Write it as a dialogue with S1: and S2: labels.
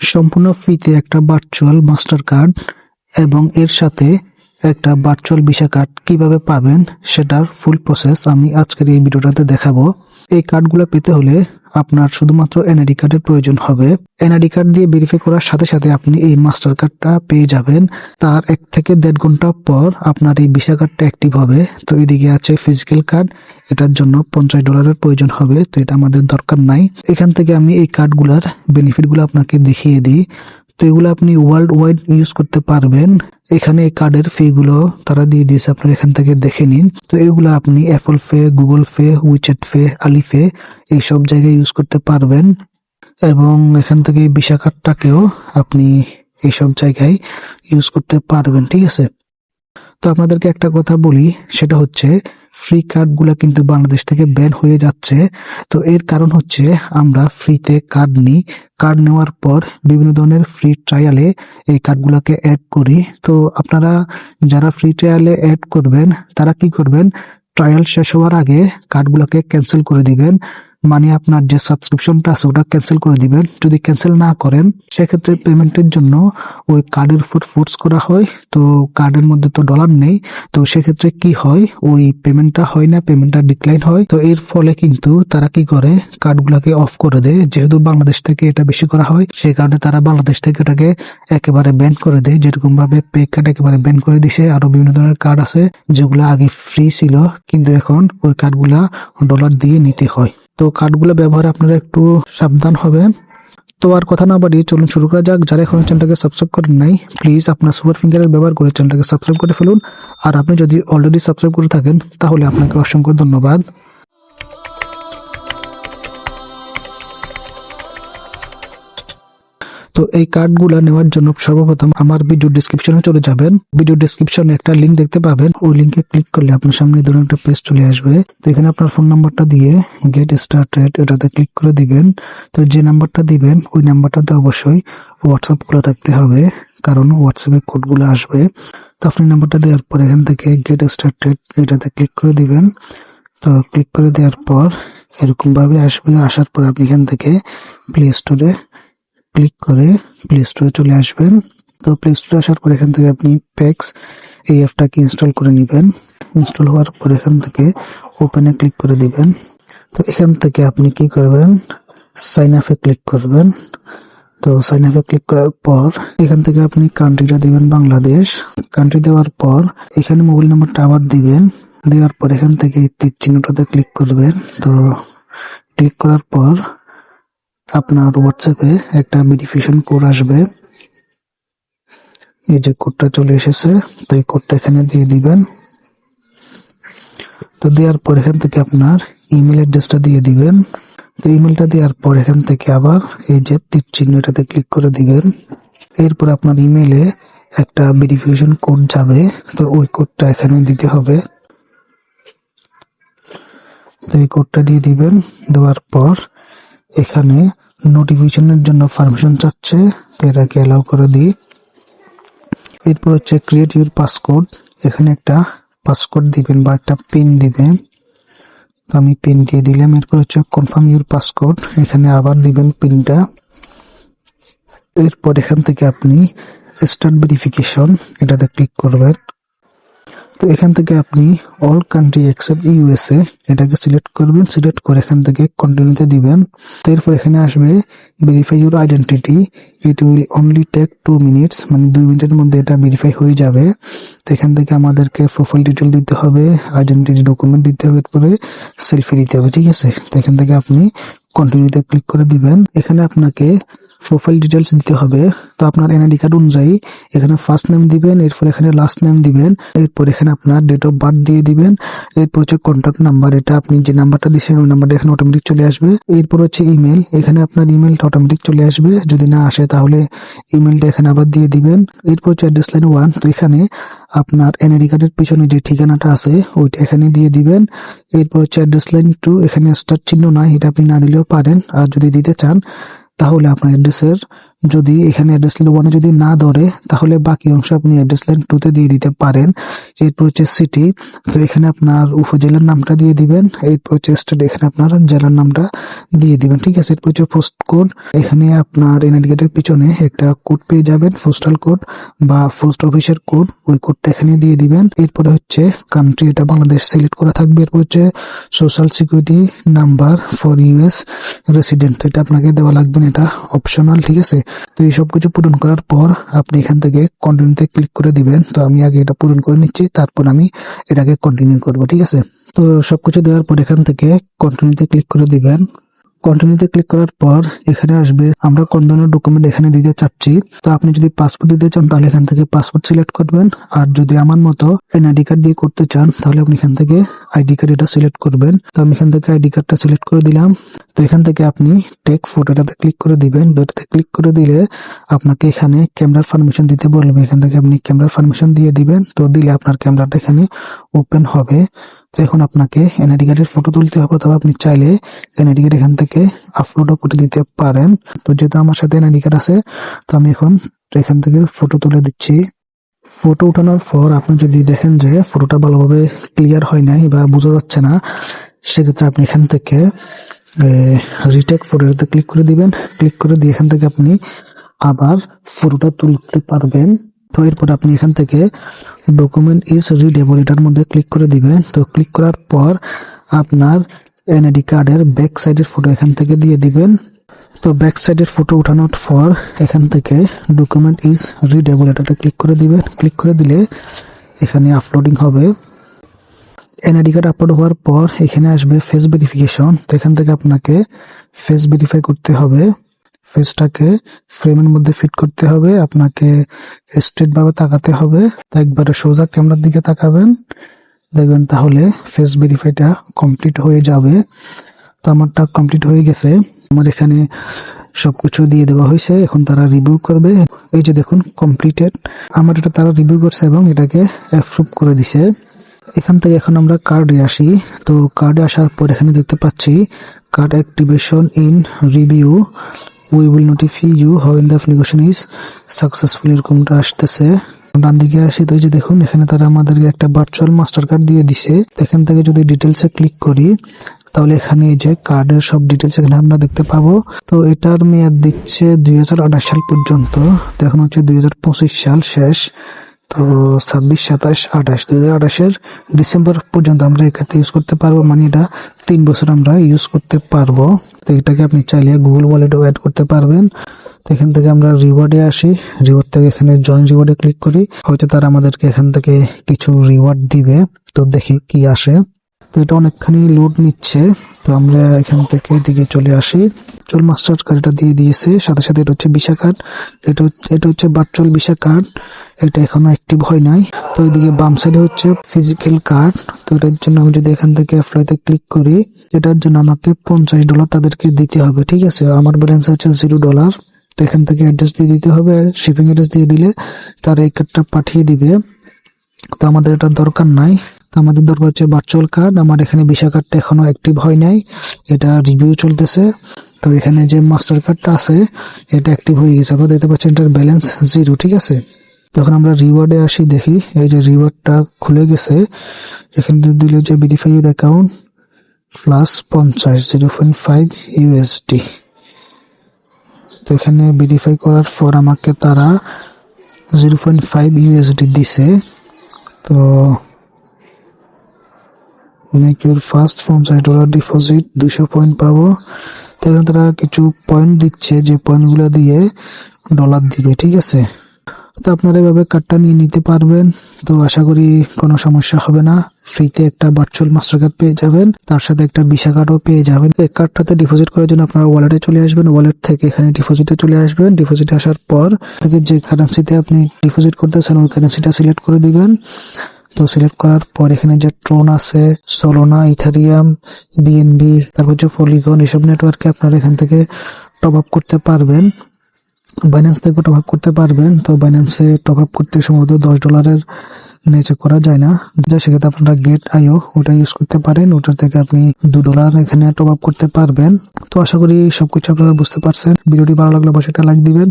S1: সম্পূর্ণ ফ্রিতে একটা ভার্চুয়াল মাস্টার কার্ড এবং এর সাথে একটা ভার্চুয়াল ভিসা কার্ড কীভাবে পাবেন সেটার ফুল প্রসেস আমি আজকের এই ভিডিওটাতে দেখাবো। এই কার্ডগুলো পেতে হলে আপনার শুধুমাত্র এনআইডি কার্ডের প্রয়োজন হবে। এনআইডি কার্ড দিয়ে ভেরিফাই করার সাথে সাথে আপনি এই মাস্টার কার্ডটা পেয়ে যাবেন। তার এক থেকে দেড় ঘণ্টা পর আপনার এই ভিসা কার্ডটা অ্যাক্টিভ হবে। তো এদিকে আছে ফিজিক্যাল কার্ড এটার জন্য পঞ্চাশ ডলারের প্রয়োজন হবে। তো এটা আমাদের দরকার নাই। এখান থেকে আমি এই কার্ডগুলার বেনিফিটগুলো আপনাকে দেখিয়ে দিই। তো এগুলো আপনি ওয়ার্ল্ড ওয়াইড ইউজ করতে পারবেন। এখানে কার্ডের ফি গুলো তারা দিয়ে দিয়েছে, আপনার এখান থেকে দেখে নিন। তো এগুলো আপনি Apple Pay Google Pay WeChat Pay Alipay এই সব জায়গায় ইউজ করতে পারবেন। এবং এখান থেকে ভিসা কার্ডটাকেও আপনি এইসব জায়গায় ইউজ করতে পারবেন, ঠিক আছে? তো আপনাদেরকে একটা কথা বলি, সেটা হচ্ছে ফ্রি কার্ডগুলো কিন্তু বাংলাদেশ থেকে ব্যান হয়ে যাচ্ছে। তো এর কারণ হচ্ছে আমরা ফ্রিতে কার্ড নিই। কার্ড নেওয়ার পর বিভিন্ন ধরনের ফ্রি ট্রায়ালে এই কার্ডগুলোকে অ্যাড করি। তো আপনারা যারা ফ্রি ট্রায়ালে অ্যাড করবেন, তারা কি করবেন? ট্রায়াল শেষ হওয়ার আগে কার্ডগুলোকে ক্যান্সেল করে দিবেন। মানে আপনার যে সাবস্ক্রিপশনটা আছে, ওটা ক্যান্সেল করে দিবেন। যদি ক্যান্সেল না করেন, সেক্ষেত্রে পেমেন্টের জন্য ওই কার্ডের উপর ফোর্স করা হয়। তো কার্ডের মধ্যে তো ডলার নেই। তো সেক্ষেত্রে কি হয়? ওই পেমেন্টটা হয় না পেমেন্টটা ডিক্লাইন হয়। তো এর ফলে কিন্তু তারা কি করে? কার্ডগুলোকে অফ করে দেয়। যেহেতু বাংলাদেশ থেকে এটা বেশি করা হয়, সেই কারণে তারা বাংলাদেশ থেকে এটাকে একেবারে ব্যান করে দেয়। যেরকম ভাবে পে কার্ড একেবারে ব্যান করে দিছে। আরও বিভিন্ন ধরনের কার্ড আছে, যেগুলো আগে ফ্রি ছিল। কিন্তু এখন ওই কার্ডগুলা ডলার দিয়ে নিতে হয়। তো কার্ডগুলো ব্যবহারে আপনারা একটু সাবধান হবেন। তো আর কথা না বাড়িয়ে চলুন শুরু করা যাক। যারা এখন চ্যানেলটাকে সাবস্ক্রাইব করেন নাই প্লিজ আপনার সুপার ফিঙ্গারের ব্যবহার করে চ্যানেলটাকে সাবস্ক্রাইব করে ফেলুন। আর আপনি যদি অলরেডি সাবস্ক্রাইব করে থাকেন, তাহলে আপনাকে অসংখ্য ধন্যবাদ। তো এই কার্ডগুলো নেওয়ার জন্য সর্বপ্রথম আমার ভিডিও ডিসক্রিপশনে চলে যাবেন। ভিডিও ডিসক্রিপশনে একটা লিঙ্ক দেখতে পাবেন। ওই লিঙ্কে ক্লিক করলে আপনার সামনে ধরুন একটা পেজ চলে আসবে। তো এখানে আপনার ফোন নাম্বারটা দিয়ে গেট স্টার্টেড এটাতে ক্লিক করে দিবেন। তো যে নাম্বারটা দিবেন, ওই নাম্বারটাতে অবশ্যই হোয়াটসঅ্যাপ খোলা থাকতে হবে, কারণ হোয়াটসঅ্যাপে কোডগুলো আসবে। তো আপনি নাম্বারটা দেওয়ার পর এখান থেকে গেট স্টার্টেড এটাতে ক্লিক করে দিবেন। তো ক্লিক করে দেওয়ার পর এরকম ভাবে আসবে। আসার পর আপনি এখান থেকে প্লে স্টোরে ক্লিক করে প্লে স্টোরে চলে আসবেন। তো প্লে স্টোরে আসার পর এখান থেকে আপনি প্যাক্স এই অ্যাপটাকে ইনস্টল করে নেবেন। ইনস্টল হওয়ার পর এখান থেকে ওপেনে ক্লিক করে দিবেন। তো এখান থেকে আপনি কি করবেন? সাইন আপে ক্লিক করবেন। তো সাইন আপে ক্লিক করার পর এখান থেকে আপনি কান্ট্রিটা দিবেন বাংলাদেশ। কান্ট্রি দেওয়ার পর এখানে মোবাইল নাম্বারটা আবার দিবেন। দেওয়ার পর এখান থেকে তীর চিহ্নটাতে ক্লিক করবেন। তো ক্লিক করার পর আপনার হোয়াটসঅ্যাপে একটা ভেরিফিকেশন কোড আসবে। এই যে কোডটা চলে এসেছে, তো এই কোডটা এখানে দিয়ে দিবেন। তো দেওয়ার পর এখান থেকে আপনার ইমেল অ্যাড্রেসটা দিয়ে দিবেন। তো ইমেলটা দেওয়ার পর এখান থেকে আবার এই যে তীর চিহ্নটাতে ক্লিক করে দিবেন। এরপর আপনার ইমেলে একটা ভেরিফিকেশন কোড যাবে, তো ওই কোডটা এখানে দিতে হবে। তো এই কোডটা দিয়ে দিবেন, দেওয়ার পর এখানে নোটিফিকেশনের জন্য পারমিশন চাচ্ছে, তো এটাকে অ্যালাউ করে দিই। এরপর হচ্ছে ক্রিয়েট ইউর পাসকোড এখানে একটা পাসকোড দিবেন বা একটা পিন দিবেন। তো আমি পিন দিয়ে দিলাম। এরপর হচ্ছে কনফার্ম ইউর পাসকোড এখানে আবার দিবেন পিনটা এরপর এখান থেকে আপনি স্টার্ট ভেরিফিকেশন এটাতে ক্লিক করবেন। তো এখান থেকে আপনি অল কান্ট্রি এক্সেপ্ট ইউএসএ এটাকে সিলেক্ট করবেন সিলেক্ট করে এখান থেকে কন্টিনিউতে দিবেন। তো এরপর এখানে আসবে verify your identity it will only take two minutes মানে দুই মিনিটের মধ্যে এটা ভেরিফাই হয়ে যাবে। তো এখান থেকে আমাদেরকে প্রোফাইল ডিটেল দিতে হবে আইডেন্টিটি ডকুমেন্ট দিতে হবে, এরপরে সেলফি দিতে হবে, ঠিক আছে? তো এখান থেকে আপনি কন্টিনিউতে ক্লিক করে দিবেন। এখানে আপনাকে প্রোফাইল ডিটেলস দিতে হবে। তো আপনার এনআইডি কার্ড অনুযায়ী এখানে ফার্স্ট নেম দিবেন, এরপর এখানে লাস্ট নেম দিবেন, এরপর এখানে আপনার ডেট অফ বার্থ দিয়ে দিবেন, এরপর হচ্ছে কন্ট্যাক্ট নাম্বার এটা আপনি যে নাম্বারটা দিচ্ছেন ওই নাম্বারটা এখানে অটোমেটিক চলে আসবে। এরপর হচ্ছে ইমেল এখানে আপনার ইমেলটা অটোমেটিক চলে আসবে। যদি না আসে তাহলে ইমেলটা এখানে আবার দিয়ে দিবেন। এরপর হচ্ছে অ্যাড্রেস লাইন ওয়ান তো এখানে আপনার এনআইডি কার্ডের পিছনে যে ঠিকানাটা আছে, ওইটা এখানে দিয়ে দিবেন। এরপর হচ্ছে অ্যাড্রেস লাইন টু এখানে স্টার চিহ্ন নাই, এটা আপনি না দিলেও পারেন। আর যদি দিতে চান তাহলে আপনার অ্যাড্রেসের যদি এখানে অ্যাড্রেস লাইন ওয়ানে যদি না ধরে, তাহলে বাকি অংশ আপনি অ্যাড্রেস লাইন টুতে দিয়ে দিতে পারেন এরপর হচ্ছে সিটি তো এখানে আপনার উপজেলার নামটা দিয়ে দিবেন এরপর হচ্ছে স্টেট এখানে আপনার জেলার নামটা দিয়ে দিবেন, ঠিক আছে? এরপর হচ্ছে পোস্ট কোড এখানে আপনার এনআইডি কার্ডের পিছনে একটা কোড পেয়ে যাবেন পোস্টাল কোড বা পোস্ট অফিসের কোড ওই কোডটা এখানে দিয়ে দিবেন। এরপরে হচ্ছে কান্ট্রি এটা বাংলাদেশ সিলেক্ট করা থাকবে। এরপর হচ্ছে social security number for US resident এটা আপনাকে দেওয়া লাগবে এটা অপশনাল ঠিক আছে? তো এই সবকিছু পূরণ করার পর আপনি এখান থেকে কন্টিনিউতে ক্লিক করে দিবেন। তো আমি আগে এটা পূরণ করে নিচ্ছি, তারপর আমি এটাকে কন্টিনিউ করব, ঠিক আছে? তো সবকিছু দেওয়ার পর এখান থেকে কন্টিনিউতে ক্লিক করে দিবেন। কন্টিনিউতে ক্লিক করার পর এখানে আসবে, আমরা কোন ধরনের ডকুমেন্ট এখানে দিতে চাচ্ছি। তো আপনি যদি পাসপোর্ট দিতে চান, তাহলে এখান থেকে পাসপোর্ট সিলেক্ট করবেন। আর যদি আমার মতো এনআইডি কার্ড দিয়ে করতে চান, তাহলে আপনি এখান থেকে আইডি কার্ড এটা সিলেক্ট করবেন। তো আমি এখান থেকে আইডি কার্ডটা সিলেক্ট করে দিলাম। তো এখান থেকে আপনি টেক ফটোটাতে ক্লিক করে দিবেন। এটাতে ক্লিক করে দিলে আপনাকে এখানে ক্যামেরার পারমিশন দিতে বলবে। এখান থেকে আপনি ক্যামেরার পারমিশন দিয়ে দিবেন। তো দিলে আপনার ক্যামেরাটা এখানে ওপেন হবে। তো এখন আপনাকে এনআইডি কার্ডের ফটো তুলতে হবে, অথবা আপনি চাইলে এনআইডি কার্ড এখান থেকে আপলোডও করে দিতে পারেন। তো যেহেতু আমার সাথে এনআইডি কার্ড আছে, তো আমি এখন এখান থেকে ফটো তুলে দিচ্ছি। ফটো উঠানোর পর আপনি যদি দেখেন যে ফটোটা ভালোভাবে ক্লিয়ার হয় নাই বা বোঝা যাচ্ছে না, সেক্ষেত্রে আপনি এখান থেকে রিটেক ফটোটাতে ক্লিক করে দিবেন। ক্লিক করে দিয়ে এখান থেকে আপনি আবার ফটোটা তুলতে পারবেন। তো এরপর আপনি এখান থেকে ডকুমেন্ট ইজ রিডেবল এটার মধ্যে ক্লিক করে দিবেন। তো ক্লিক করার পর আপনার এনআইডি কার্ডের ব্যাক সাইডের ফটো এখান থেকে দিয়ে দিবেন। তো ব্যাক সাইডের ফটো উঠানোর পর এখান থেকে ডকুমেন্ট ইজ রিডেবল এটাতে ক্লিক করে দিবেন। ক্লিক করে দিলে এখানে আপলোডিং হবে। এনআইডি কার্ড আপলোড হওয়ার পর এখানে আসবে ফেস ভেরিফিকেশন তো এখান থেকে আপনাকে ফেস ভেরিফাই করতে হবে। ফেসটাকে ফ্রেমের মধ্যে ফিট করতে হবে, আপনাকে স্ট্রেট ভাবে তাকাতে হবে। একবারে সোজা ক্যামেরার দিকে তাকাবেন। দেখবেন তাহলে ফেস ভেরিফাইটা কমপ্লিট হয়ে যাবে। তো আমারটা কমপ্লিট হয়ে গেছে। আমার এখানে সবকিছু দিয়ে দেওয়া হয়েছে। এখন তারা রিভিউ করবে। এই যে দেখুন কমপ্লিটেড আমার এটা তারা রিভিউ করছে এবং এটাকে অ্যাপ্রুভ করে দিছে। এখান থেকে এখন আমরা কার্ডে আসি। তো কার্ডে আসার পর এখানে দেখতে পাচ্ছি card activation in review we will notify you how in the application is successful এরকমটা আসতেছে। ডান দিকে আসি তো যে দেখুন, এখানে তারা আমাদেরকে একটা ভার্চুয়াল মাস্টার কার্ড দিয়ে দিছে। এখান থেকে যদি ডিটেলসে ক্লিক করি, তাহলে এখানে এই যে কার্ডের সব ডিটেলস এখানে আমরা দেখতে পাবো। তো এটার মেয়াদ দিচ্ছে দুই সাল পর্যন্ত। এখন হচ্ছে দুই হাজার পঁচিশ সাল শেষ। তো ছাব্বিশ, সাতাশ, আঠাশ দুই হাজার আঠাশের ডিসেম্বর পর্যন্ত আমরা কার্ডটা ইউজ করতে পারব। মানে এটা তিন বছর আমরা ইউজ করতে পারব। তো এটাকে আপনি চাইলে গুগল ওয়ালেটও অ্যাড করতে পারবেন। তো এখান থেকে আমরা রিওয়ার্ডে আসি। রিওয়ার্ড থেকে এখানে জয়েন রিওয়ার্ডে ক্লিক করি। হয়তো তারা আমাদেরকে এখান থেকে কিছু রিওয়ার্ড দিবে। তো দেখি কি আসে। তো এটা অনেকখানি লোড নিচ্ছে। তো আমরা এখান থেকে এদিকে চলে আসি। চল মাস্টার কার্ড এটা দিয়ে দিয়েছে। সাথে সাথে এটা হচ্ছে ভিসা কার্ড এটা এটা হচ্ছে ভার্চুয়াল ভিসা কার্ড এটা এখনও অ্যাক্টিভ হয় নাই। তো এদিকে বাম সাইডে হচ্ছে ফিজিক্যাল কার্ড তো এটার জন্য আমি যদি এখান থেকে অ্যাপ্লাইতে ক্লিক করি, এটার জন্য আমাকে পঞ্চাশ ডলার তাদেরকে দিতে হবে। ঠিক আছে? আমার ব্যালেন্স হচ্ছে জিরো ডলার তো এখান থেকে অ্যাড্রেস দিয়ে দিতে হবে। শিপিং অ্যাড্রেস দিয়ে দিলে তারা এই কার্ডটা পাঠিয়ে দিবে। তো আমাদের এটা দরকার নাই। আমাদের দরকার হচ্ছে ভার্চুয়াল কার্ড আমার এখানে ভিসা কার্ডটা এখনও অ্যাক্টিভ হয় নাই। এটা রিভিউ চলতেছে। তো এখানে যে মাস্টার কার্ডটা আছে, এটা অ্যাক্টিভ হয়ে গেছে। আপনারা দেখতে পাচ্ছেন এটার ব্যালেন্স জিরো ঠিক আছে? তখন আমরা রিওয়ার্ডে আসি, দেখি, এই যে রিওয়ার্ডটা খুলে গেছে, এখানে দিলে যে ভেরিফাই ইউর অ্যাকাউন্ট প্লাস পঞ্চাশ জিরো পয়েন্ট ফাইভ ইউএসডি তো এখানে ভেরিফাই করার পর আমাকে তারা জিরো পয়েন্ট ফাইভ ইউএসডি দিছে। তো মেক ফার্স্ট পঞ্চাশ ডলার ডিপোজিট দুশো পয়েন্ট পাবো। তো এখানে তারা কিছু পয়েন্ট দিচ্ছে, যে পয়েন্টগুলো দিয়ে ডলার দিবে, ঠিক আছে? তো আপনারা এভাবে কার্ডটা নিয়ে নিতে পারবেন। তো আশা করি কোনো সমস্যা হবে না। ফ্রিতে একটা ভার্চুয়াল মাস্টার কার্ড পেয়ে যাবেন। তার সাথে একটা ভিসা কার্ডও পেয়ে যাবেন। এই কার্ডটাতে ডিপোজিট করার জন্য আপনারা ওয়ালেটে চলে আসবেন। ওয়ালেট থেকে এখানে ডিপোজিটে চলে আসবেন। ডিপোজিটে আসার পর থেকে যে কারেন্সিতে আপনি ডিপোজিট করতেছেন, ওই কারেন্সিটা সিলেক্ট করে দিবেন। তো সিলেক্ট করার পর এখানে যে ট্রোন আছে সোলোনা ইথারিয়াম বিএনবি তারপর হচ্ছে পলিগন এসব নেটওয়ার্কে আপনারা এখান থেকে টপ আপ করতে পারবেন। বাইন্যান্স থেকে টপ আপ করতে পারবেন। তো বাইন্যান্সে টপ আপ করতে সম্ভবত দশ ডলারের নিচে করা যায় না। যা সেক্ষেত্রে আপনারা গেট আইও ওটা ইউজ করতে পারেন। ওটা থেকে আপনি দু ডলার এখানে টপ আপ করতে পারবেন। তো আশা করি সবকিছু আপনারা বুঝতে পারছেন। ভিডিওটি ভালো লাগলে অবশ্যই একটা লাইক দিবেন।